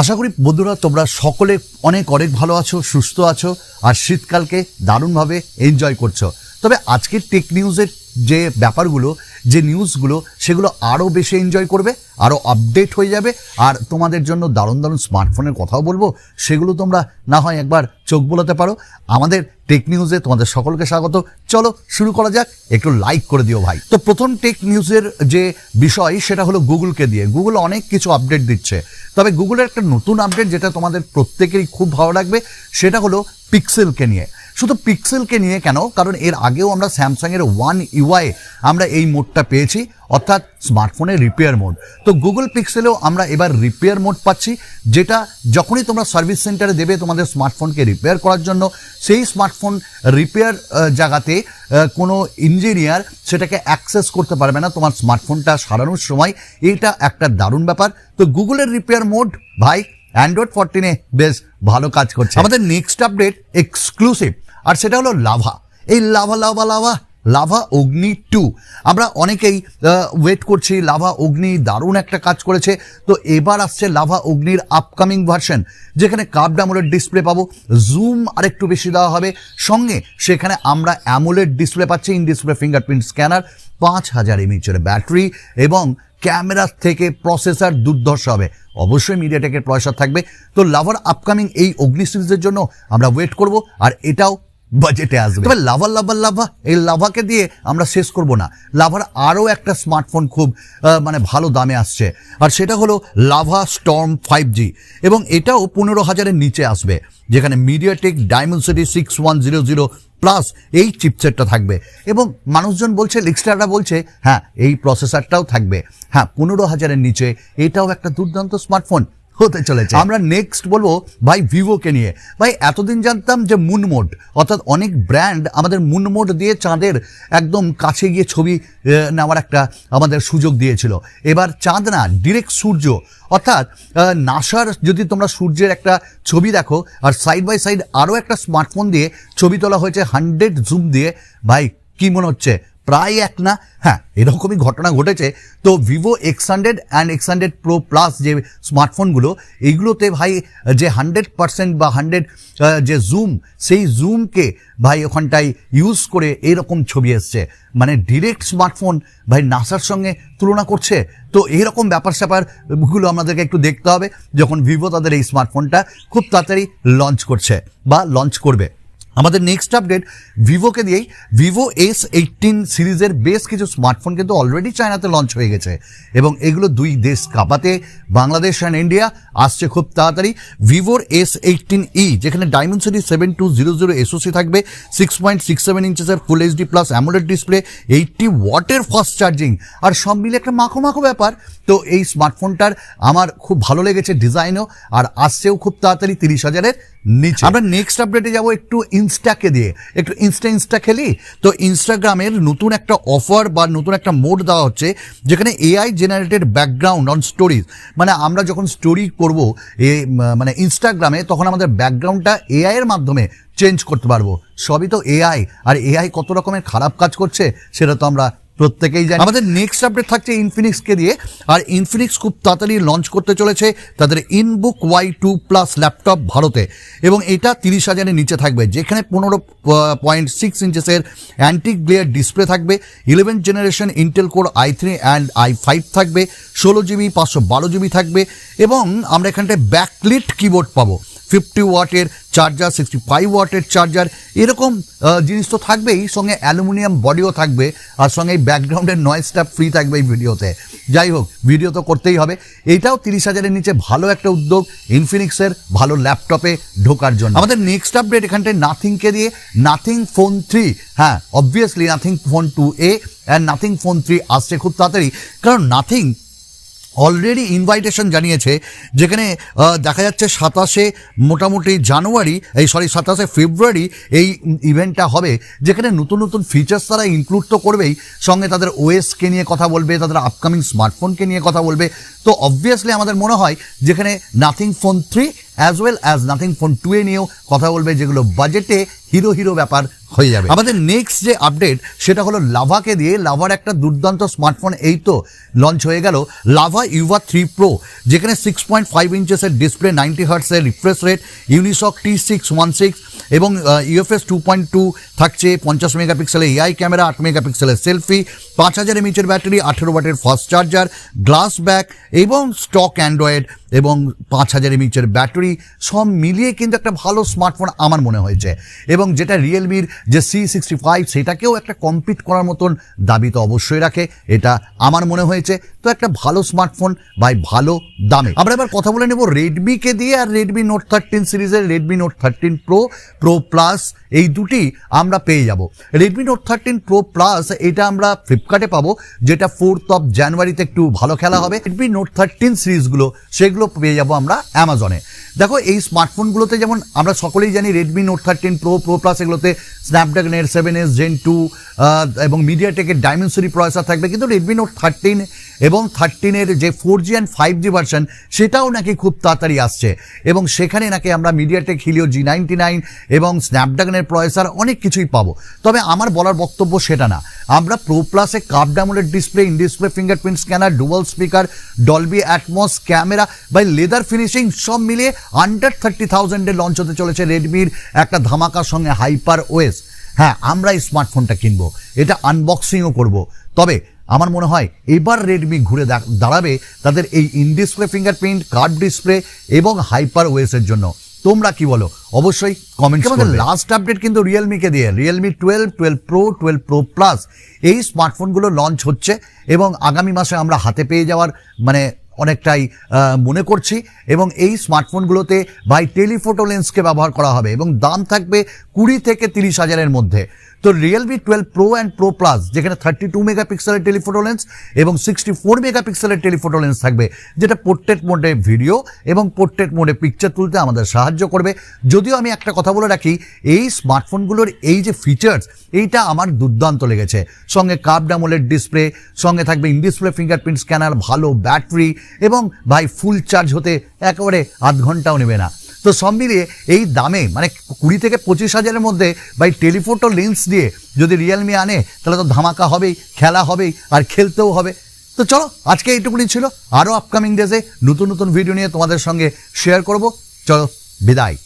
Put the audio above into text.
আশা করি বন্ধুরা, তোমরা সকলে অনেক অনেক ভালো আছো, সুস্থ আছো, আর শীতকালকে দারুণভাবে এনজয় করছ। তবে আজকের টেক নিউজের যে ব্যাপারগুলো, যে নিউজগুলো, সেগুলো আরও বেশি এনজয় করবে আরও আপডেট হয়ে যাবে। আর তোমাদের জন্য দারুণ দারুণ স্মার্টফোনের কথাও বলব, সেগুলো তোমরা না হয় একবার চোখ বোলাতে পারো। আমাদের টেক নিউজে তোমাদের সকলকে স্বাগত। চলো শুরু করা যাক, একটু লাইক করে দিও ভাই। তো প্রথম টেক নিউজের যে বিষয়, সেটা হলো গুগলকে দিয়ে। গুগল অনেক কিছু আপডেট দিচ্ছে। তবে গুগলের একটা নতুন আপডেট যেটা তোমাদের প্রত্যেকেরই খুব ভালো লাগবে, সেটা হলো পিক্সেলকে নিয়ে। শুধু পিক্সেলকে নিয়ে কেন? কারণ এর আগেও আমরা স্যামসাংয়ের ওয়ান ইউআই আমরা এই মোডটা পেয়েছি অর্থাৎ স্মার্টফোনের রিপেয়ার মোড তো গুগল পিক্সেলেও আমরা এবার রিপেয়ার মোড পাচ্ছি যেটা যখনই তোমরা সার্ভিস সেন্টারে দেবে তোমাদের স্মার্টফোনকে রিপেয়ার করার জন্য সেই স্মার্টফোন রিপেয়ার জায়গাতে কোনো ইঞ্জিনিয়ার সেটাকে অ্যাক্সেস করতে পারবে না তোমার স্মার্টফোনটা সারানোর সময়। এটা একটা দারুণ ব্যাপার। তো গুগলের রিপেয়ার মোড ভাই অ্যান্ড্রয়েড ফোরটিনে বেশ ভালো কাজ করছে। আমাদের নেক্সট আপডেট এক্সক্লুসিভ আর সেটা হলো লাভা। এই lava lava lava lava Agni two. আমরা অনেকেই ওয়েট করছি, লাভা অগ্নি দারুণ একটা কাজ করেছে। তো এবার আসছে লাভা অগ্নির আপকামিং ভার্সন যেখানে কাপ ড্যামোলের ডিসপ্লে পাবো। জুম আরেকটু বেশি দেওয়া হবে। সঙ্গে সেখানে আমরা অ্যামোলেড ডিসপ্লে পাচ্ছি ইন ডিসপ্লে ফিঙ্গারপ্রিন্ট স্ক্যানার পাঁচ হাজার এমএচের ব্যাটারি এবং ক্যামেরা থেকে প্রসেসার দুর্ধর্ষ হবে। অবশ্যই মিডিয়াটেকের প্রসেসর থাকবে। তো লাভার আপকামিং এই অগ্নি সিরিজের জন্য আমরা ওয়েট করব। আর এটাও বাজেটে আসবে। তবে লাভা লাভা লাভা, এই লাভাকে দিয়ে আমরা শেষ করব না। লাভার আরও একটা স্মার্টফোন খুব মানে ভালো দামে আসছে। আর সেটা হলো লাভা স্টর্ম ফাইভ জি এবং এটাও পনেরো হাজারের নিচে আসবে, যেখানে MediaTek Dimensity six one zero zero plus এই চিপসেটটা থাকবে। এবং মানুষজন বলছে লিক্সটাররা বলছে হ্যাঁ এই প্রসেসরটাও থাকবে। হ্যাঁ পনেরো হাজারের নিচে, এটাও একটা দুর্দান্ত স্মার্টফোন হতে চলেছে। আমরা নেক্সট বলব ভাই ভিভোকে নিয়ে। ভাই, এতদিন জানতাম যে মুন মোড অর্থাৎ অনেক ব্র্যান্ড আমাদের মুন মোড দিয়ে চাঁদের একদম কাছে গিয়ে ছবি নেওয়ার একটা আমাদের সুযোগ দিয়েছিল। এবার চাঁদ না ডিরেক্ট সূর্য। অর্থাৎ নাসার যদি তোমরা সূর্যের একটা ছবি দেখো, আর সাইড বাই সাইড আরও একটা স্মার্টফোন দিয়ে ছবি তোলা হয়েছে হান্ড্রেড জুম দিয়ে, ভাই, কি মনে হচ্ছে? প্রায় এক না হ্যাঁ এরকমই ঘটনা ঘটেছে। তো Vivo X hundred and X hundred pro plus যে স্মার্টফোনগুলো এইগুলোতে ভাই যে হান্ড্রেড পার্সেন্ট বা হান্ড্রেড যে জুম সেই জুমকে ভাই ওখানটায় ইউজ করে এরকম ছবি এসছে। মানে ডিরেক্ট স্মার্টফোন ভাই নাসার সঙ্গে তুলনা করছে। তো এইরকম ব্যাপার স্যাপারগুলো আমাদেরকে একটু দেখতে হবে, যখন ভিভো তাদের এই স্মার্টফোনটা খুব তাড়াতাড়ি লঞ্চ করছে বা লঞ্চ করবে। আমাদের নেক্সট আপডেট ভিভোকে দিয়েই ভিভো এস এইটিন সিরিজের বেশ কিছু স্মার্টফোন কিন্তু অলরেডি চায়নাতে লঞ্চ হয়ে গেছে। এবং এগুলো দুই দেশ কাপাতে, বাংলাদেশ অ্যান্ড ইন্ডিয়া আসছে খুব তাড়াতাড়ি। ভিভোর এস এইটিন ই যেখানে Dimensity seven two zero zero SoC থাকবে six point six seven ইঞ্চেসের full HD plus AMOLED display eighty ওয়াটের ফাস্ট চার্জিং আর সব মিলে একটা মাখো মাখো ব্যাপার। তো এই স্মার্টফোনটার আমার খুব ভালো লেগেছে ডিজাইনও আর আসছেও খুব তাড়াতাড়ি তিরিশ হাজারের। নিচে। আমরা নেক্সট আপডেটে যাব একটু ইনস্টাকে দিয়ে। একটু ইনস্টা ইনস্টা খেলি? তো ইনস্টাগ্রামের নতুন একটা অফার বা নতুন একটা মোড দেওয়া হচ্ছে, যেখানে AI generated background on stories মানে আমরা যখন স্টোরি করব, এ মানে ইনস্টাগ্রামে তখন আমাদের ব্যাকগ্রাউন্ডটা এআই এর মাধ্যমে চেঞ্জ করতে পারব। সবই তো এআই আর এআই কত রকমের খারাপ কাজ করছে, সেটা তো আমরা প্রত্যেকেই জানি। আমাদের নেক্সট আপডেট থাকছে ইনফিনিক্সকে দিয়ে, আর ইনফিনিক্স খুব তাড়াতাড়ি লঞ্চ করতে চলেছে তাদের InBook Y two plus laptop ভারতে। এবং এটা তিরিশ হাজারের নিচে থাকবে, যেখানে পনেরো পয়েন্ট সিক্স ইঞ্চেসের অ্যান্টিক গ্লেয়ার ডিসপ্লে থাকবে eleven generation Intel core i three and i five থাকবে, ষোলো জিবি পাঁচশো বারো জিবি থাকবে, এবং আমরা এখানটায় ব্যাকলিট কিবোর্ড পাবো। ফিফটি ওয়াটের চার্জার সিক্সটি ফাইভ ওয়াটের চার্জার এরকম জিনিস তো থাকবেই, সঙ্গে অ্যালুমিনিয়াম বডিও থাকবে, আর সঙ্গে এই ব্যাকগ্রাউন্ডের নয়েজটা ফ্রি থাকবে এই ভিডিওতে যাই হোক ভিডিও তো করতেই হবে। এটাও তিরিশ হাজারের নিচে ভালো একটা উদ্যোগ ইনফিনিক্সের ভালো ল্যাপটপে ঢোকার জন্য। আমাদের নেক্সট আপডেট এখানটায় নাথিংকে দিয়ে নাথিং ফোন থ্রি হ্যাঁ obviously Nothing phone two A and Nothing phone three আসছে খুব তাড়াতাড়ি। কারণ নাথিং অলরেডি ইনভাইটেশন জানিয়েছে, যেখানে দেখা যাচ্ছে সাতাশে মোটামুটি জানুয়ারি, এই সরি সাতাশে ফেব্রুয়ারি এই ইভেন্টটা হবে, যেখানে নতুন নতুন ফিচার্স তারা ইনক্লুড তো করবেই, সঙ্গে তাদের ওএসকে নিয়ে কথা বলবে, তাদের আপকামিং স্মার্টফোনকে নিয়ে কথা বলবে। তো অবভিয়াসলি আমাদের মনে হয়, যেখানে Nothing phone three as well as Nothing phone two A নিয়েও কথা বলবে, যেগুলো বাজেটে হিরো হিরো ব্যাপার হয়ে যাবে। আমাদের নেক্সট যে আপডেট সেটা হলো লাভাকে দিয়ে লাভার একটা দুর্দান্ত স্মার্টফোন এই তো লঞ্চ হয়ে গেল, লাভা ইউভা থ্রি প্রো যেখানে সিক্স পয়েন্ট ফাইভ ইঞ্চেসের display ninety হার্টসের refresh rate Unisoc T six one six এবং ইউএফএস টু পয়েন্ট টু থাকছে, পঞ্চাশ মেগাপিক্সেলের এআই ক্যামেরা আট মেগাপিক্সেলের সেলফি পাঁচ হাজার এমএচের ব্যাটারি আঠেরো ওয়াটের ফাস্ট চার্জার গ্লাস ব্যাক এবং স্টক অ্যান্ড্রয়েড এবং পাঁচ হাজার এমএচের ব্যাটারি সব মিলিয়ে কিন্তু একটা ভালো স্মার্টফোন আমার মনে হয়েছে। এবং যেটা রিয়েলমির যে সি সিক্সটি ফাইভ সেটাকেও একটা কম্পিট করার মতন দাবি তো অবশ্যই রাখে, এটা আমার মনে হয়েছে। তো একটা ভালো স্মার্টফোন বাই ভালো দামে। আমরা এবার কথা বলে নেব রেডমিকে দিয়ে আর রেডমি নোট থার্টিন সিরিজের Redmi Note thirteen pro pro plus এই দুটি আমরা পেয়ে যাব। Redmi Note thirteen pro plus এটা আমরা ফ্লিপকার্টে পাবো, যেটা ফোর্থ অফ জানুয়ারিতে একটু ভালো খেলা হবে। রেডমি নোট থার্টিন সিরিজগুলো, সেগুলো পেয়ে যাব আমরা অ্যামাজনে দেখো, এই স্মার্টফোনগুলোতে যেমন আমরা সকলেই জানি Redmi Note thirteen pro pro plus এগুলোতে স্ন্যাপড্রাগনের সেভেন এস জেন টু এবং মিডিয়াটেকের ডাইমেনসরি প্রসেসর থাকবে। কিন্তু রেডমি নোট থার্টিন এবং থার্টিনের যে four G and five G version সেটাও নাকি খুব তাড়াতাড়ি আসছে। এবং সেখানে নাকি আমরা MediaTek Helio G ninety nine এবং স্ন্যাপড্রাগনের প্রসেসর অনেক কিছুই পাবো। তবে আমার বলার বক্তব্য সেটা না। আমরা প্রো প্লাসে কাপ ডামোলের display in display fingerprint scanner dual speaker Dolby Atmos camera by leather finishing সব মিলিয়ে আন্ডার থার্টি থাউজেন্ডে লঞ্চ হতে চলেছে রেডমির একটা ধামাকার সঙ্গে হাইপার ওয়েস হ্যাঁ আমরা এই স্মার্টফোনটা কিনবো। এটা আনবক্সিংও করব। তবে আমার মনে হয় এবার রেডমি ঘুরে দাঁড়াবে তাদের এই in display fingerprint curved display এবং হাইপার ওয়েসের জন্য। তোমরা কি বলো? অবশ্যই কমেন্ট আমাদের লাস্ট আপডেট কিন্তু রিয়েলমিকে দিয়ে Realme twelve twelve pro twelve pro plus এই স্মার্টফোনগুলো লঞ্চ হচ্ছে এবং আগামী মাসে আমরা হাতে পেয়ে যাওয়ার মানে অনেকটাই মনে করছি এবং এই স্মার্টফোনগুলোতে বাই টেলিফোটো লেন্সকে ব্যবহার করা হবে এবং দাম থাকবে কুড়ি থেকে তিরিশ হাজারের মধ্যে। তো Realme twelve pro and pro plus যেখানে থার্টি টু মেগাপিক্সেলের টেলিফোটো লেন্স এবং সিক্সটি ফোর মেগাপিক্সেলের টেলিফোটো লেন্স থাকবে, যেটা পোর্ট্রেট মোডে ভিডিও এবং পোর্ট্রেট মোডে পিকচার তুলতে আমাদের সাহায্য করবে। যদিও আমি একটা কথা বলে রাখি, এই স্মার্টফোনগুলোর এই যে ফিচার্স এইটা আমার দুর্দান্ত লেগেছে। সঙ্গে কাপ ডামোলের ডিসপ্লে সঙ্গে থাকবে ইন ডিসপ্লে ফিঙ্গারপ্রিন্ট স্ক্যানার ভালো ব্যাটারি এবং ভাই ফুল চার্জ হতে একেবারে আধ ঘন্টাও নেবে না। তো সব মিলিয়ে এই দামে মানে কুড়ি থেকে পঁচিশ হাজারের মধ্যে বাই টেলিফোটো লেন্স দিয়ে যদি রিয়েলমি আনে, তাহলে তো ধামাকা হবেই, খেলা হবেই, আর খেলতেও হবে। তো চলো, আজকে এইটুকুনি ছিল। আরও আপকামিং ডেজে নতুন নতুন ভিডিও নিয়ে তোমাদের সঙ্গে শেয়ার করব। চলো, বিদায়।